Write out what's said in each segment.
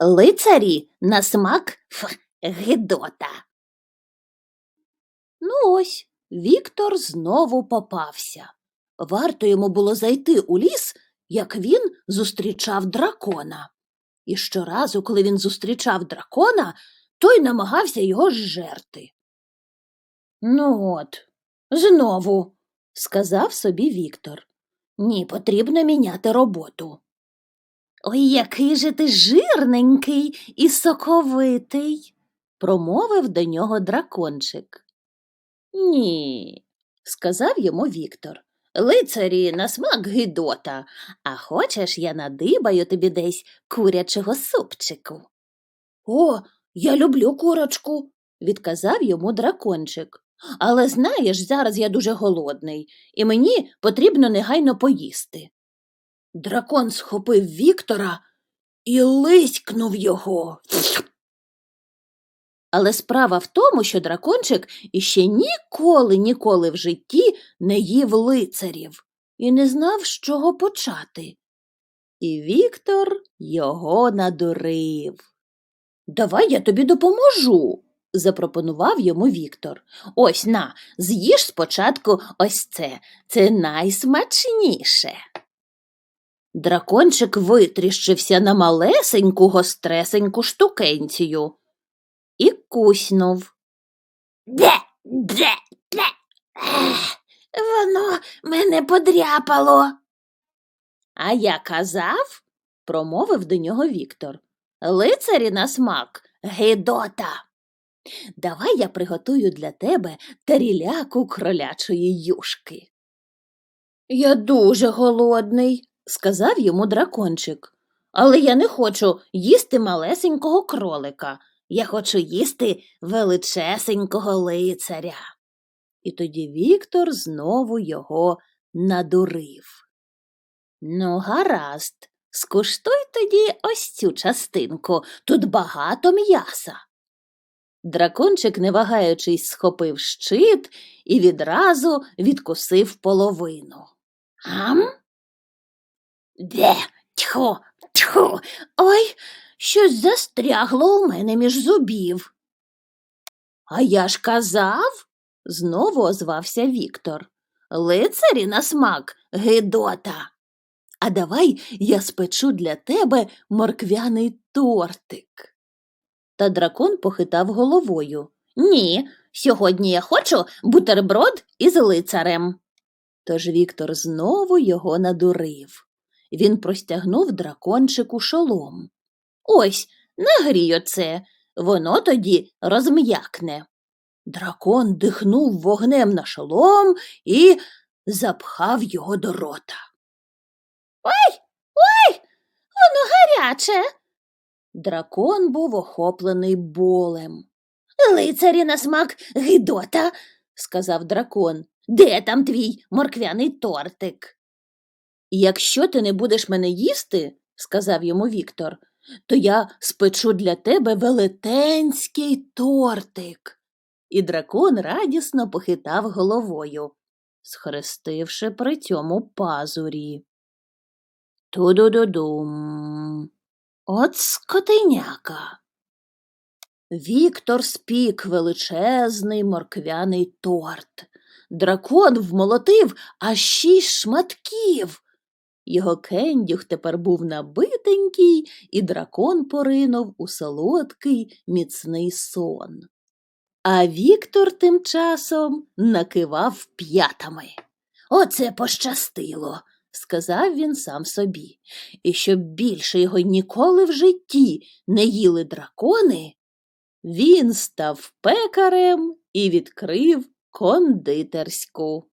Лицарі на смак ф, гидота. Ну ось, Віктор знову попався. Варто йому було зайти у ліс, як він зустрічав дракона. І щоразу, коли він зустрічав дракона, той намагався його зжерти. Ну от, знову, сказав собі Віктор. Ні, потрібно міняти роботу. Ой, який же ти жирненький і соковитий, промовив до нього дракончик. Ні, сказав йому Віктор. Лицарі на смак гидота, а хочеш, я надибаю тобі десь курячого супчику. О, я люблю курочку, відказав йому дракончик. Але знаєш, зараз я дуже голодний, і мені потрібно негайно поїсти. Дракон схопив Віктора і лиськнув його. Але справа в тому, що дракончик іще ніколи, ніколи в житті не їв лицарів і не знав, з чого почати. І Віктор його надурив. Давай я тобі допоможу, запропонував йому Віктор. Ось на, з'їж спочатку ось це. Це найсмачніше. Дракончик витріщився на малесеньку гостресеньку штукенцію і куснув. Де, де, де? Ех, Воно мене подряпало. А я казав, промовив до нього Віктор. Лицарі на смак гидота. Давай я приготую для тебе таріляку кролячої юшки. Я дуже голодний, сказав йому дракончик. Але я не хочу їсти малесенького кролика. Я хочу їсти величесенького лицаря. І тоді Віктор знову його надурив. Ну, гаразд, скуштуй тоді ось цю частинку, тут багато м'яса. Дракончик, не вагаючись, схопив щит і відразу відкусив половину. Гам? Де? Тьху, тьху. Ой, щось застрягло у мене між зубів. А я ж казав, знову озвався Віктор. Лицарі на смак, гидота. А давай я спечу для тебе морквяний тортик. Та дракон похитав головою. Ні, сьогодні я хочу бутерброд із лицарем. Тож Віктор знову його надурив. Він простягнув дракончику шолом. Ось, нагрій оце, воно тоді розм'якне. Дракон дихнув вогнем на шолом і запхав його до рота. Ой, ой, воно гаряче. Дракон був охоплений болем. Лицарі на смак гидота, сказав дракон. Де там твій морквяний тортик? Якщо ти не будеш мене їсти, сказав йому Віктор, то я спечу для тебе велетенський тортик. І дракон радісно похитав головою, схрестивши при цьому пазурі. Ту-ду-ду-дум. От скотиняка. Віктор спік величезний морквяний торт. Дракон вмолотив аж шість шматків. Його кендюх тепер був набитенький, і дракон поринув у солодкий міцний сон. А Віктор тим часом накивав п'ятами. Оце пощастило, сказав він сам собі, і щоб більше його ніколи в житті не їли дракони, він став пекарем і відкрив кондитерську.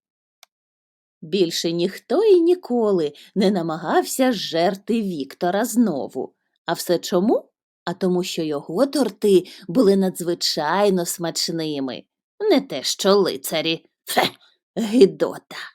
Більше ніхто і ніколи не намагався жерти Віктора знову. А все чому? А тому, що його торти були надзвичайно смачними, не те що лицарі. Фе, гидота.